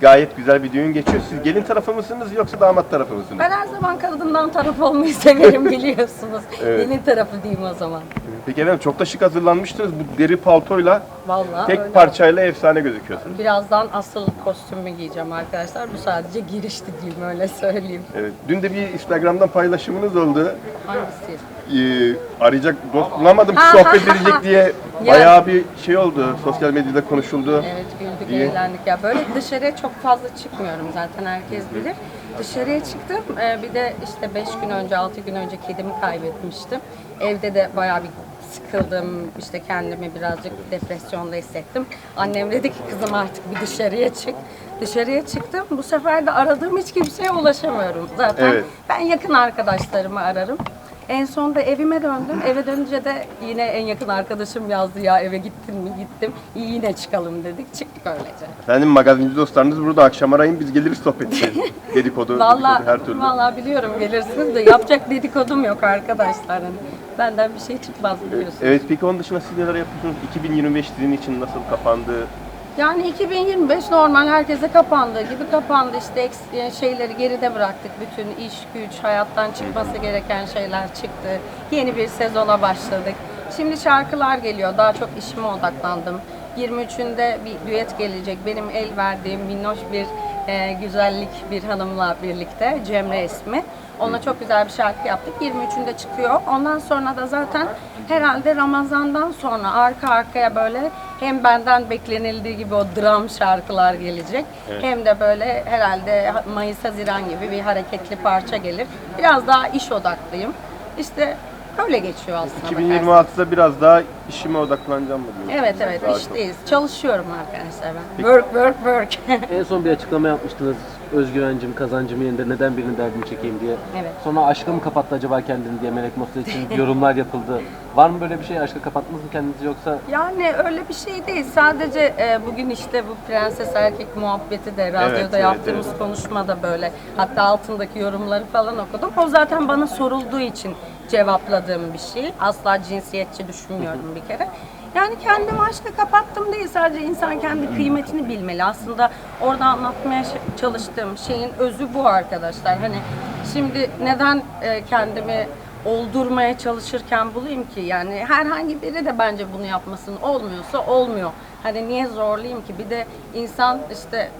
gayet güzel bir düğün geçiyor. Siz gelin tarafı mısınız yoksa damat tarafı mısınız? Ben her zaman kadından taraf olmayı severim biliyorsunuz. Evet. Gelin tarafı diyeyim o zaman. Peki efendim çok da şık hazırlanmıştınız. Bu deri paltoyla Vallahi tek öyle. parçayla efsane gözüküyorsunuz. Birazdan asıl kostümü giyeceğim arkadaşlar. Bu sadece girişti diyeyim öyle söyleyeyim. Evet. Dün de bir Instagram'dan paylaşımınız oldu. Hangisi? Ee, arayacak dost bulamadım sohbet edecek diye bayağı bir şey oldu. Sosyal medyada konuşuldu. Evet güldük eğlendik ya. Böyle dışarıya çok fazla çıkmıyorum zaten herkes bilir. Dışarıya çıktım. Ee, bir de işte 5 gün önce 6 gün önce kedimi kaybetmiştim. Evde de bayağı bir sıkıldım. işte kendimi birazcık depresyonda hissettim. Annem dedi ki kızım artık bir dışarıya çık. Dışarıya çıktım. Bu sefer de aradığım hiç kimseye ulaşamıyorum. Zaten Evet. ben yakın arkadaşlarımı ararım. En son da evime döndüm. Eve dönünce de yine en yakın arkadaşım yazdı ya eve gittin mi? Gittim. İyi yine çıkalım dedik. Çıktık öylece. Efendim magazinci dostlarınız burada akşam arayın biz geliriz sohbet ederiz. dedikodu, Vallahi, dedikodu her türlü. vallahi biliyorum gelirsiniz de yapacak dedikodum yok arkadaşlar. Hani benden bir şey çıkmaz biliyorsunuz. Evet peki onun dışında siz neler yapıyorsunuz? 2025 sizin için nasıl kapandı? Yani 2025 normal herkese kapandığı gibi kapandı. İşte e, şeyleri geride bıraktık. Bütün iş, güç, hayattan çıkması gereken şeyler çıktı. Yeni bir sezona başladık. Şimdi şarkılar geliyor. Daha çok işime odaklandım. 23'ünde bir düet gelecek. Benim el verdiğim minnoş bir e, güzellik bir hanımla birlikte. Cemre ismi. Ona çok güzel bir şarkı yaptık. 23'ünde çıkıyor. Ondan sonra da zaten herhalde Ramazan'dan sonra arka arkaya böyle hem benden beklenildiği gibi o dram şarkılar gelecek. Hem de böyle herhalde Mayıs Haziran gibi bir hareketli parça gelir. Biraz daha iş odaklıyım. İşte öyle geçiyor aslında. bakarsan. 2026'da biraz daha işime odaklanacağım mı diyorsunuz? Evet evet Daha çok. işteyiz. Çalışıyorum arkadaşlar ben. Work work work. En son bir açıklama yapmıştınız. Özgüvencim, kazancım yerinde neden birinin derdini çekeyim diye. Evet. Sonra aşka mı kapattı acaba kendini diye Melek Mossa için yorumlar yapıldı. Var mı böyle bir şey? Aşka kapattınız mı kendinizi yoksa Yani öyle bir şey değil. Sadece e, bugün işte bu prenses erkek muhabbeti de radyoda Evet, evet, yaptığımız evet. konuşmada böyle. Hatta altındaki yorumları falan okudum. O zaten bana sorulduğu için cevapladığım bir şey. Asla cinsiyetçi düşünmüyorum bir kere. Yani kendimi aşka kapattım değil. Sadece insan kendi kıymetini bilmeli. Aslında orada anlatmaya çalıştığım şeyin özü bu arkadaşlar. Hani şimdi neden e, kendimi oldurmaya çalışırken bulayım ki yani herhangi biri de bence bunu yapmasın olmuyorsa olmuyor. Hani niye zorlayayım ki? Bir de insan işte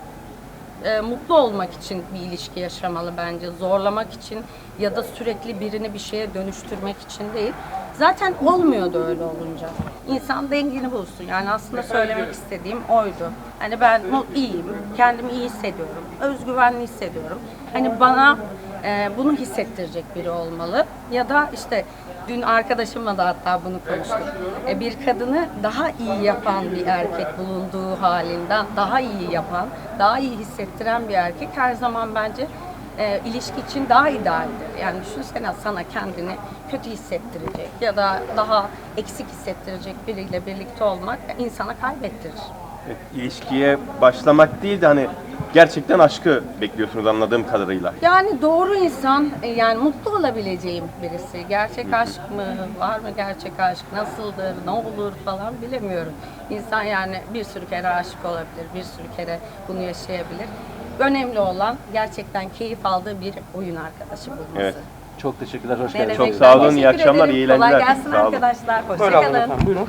e, mutlu olmak için bir ilişki yaşamalı bence. Zorlamak için ya da sürekli birini bir şeye dönüştürmek için değil. Zaten olmuyordu öyle olunca. İnsan dengini bulsun. Yani aslında söylemek istediğim oydu. Hani ben iyiyim, kendimi iyi hissediyorum, özgüvenli hissediyorum. Hani bana e, bunu hissettirecek biri olmalı. Ya da işte dün arkadaşımla da hatta bunu konuştuk. E, bir kadını daha iyi yapan bir erkek bulunduğu halinden daha iyi yapan, daha iyi hissettiren bir erkek her zaman bence e, ilişki için daha idealdir. Yani düşünsene sana kendini kötü hissettirecek ya da daha eksik hissettirecek biriyle birlikte olmak insana kaybettirir. Evet, ilişkiye başlamak değil de hani gerçekten aşkı bekliyorsunuz anladığım kadarıyla. Yani doğru insan, e, yani mutlu olabileceğim birisi. Gerçek aşk mı, var mı gerçek aşk, nasıldır, ne olur falan bilemiyorum. İnsan yani bir sürü kere aşık olabilir, bir sürü kere bunu yaşayabilir. Önemli olan gerçekten keyif aldığı bir oyun arkadaşı bulması. Evet. çok teşekkürler, hoş Ne geldiniz. demek? Çok sağ Ben olun, iyi teşekkür akşamlar, ederim. iyi Kolay eğlenceler. gelsin Sağ olun. arkadaşlar. Hoşçakalın. buyurun.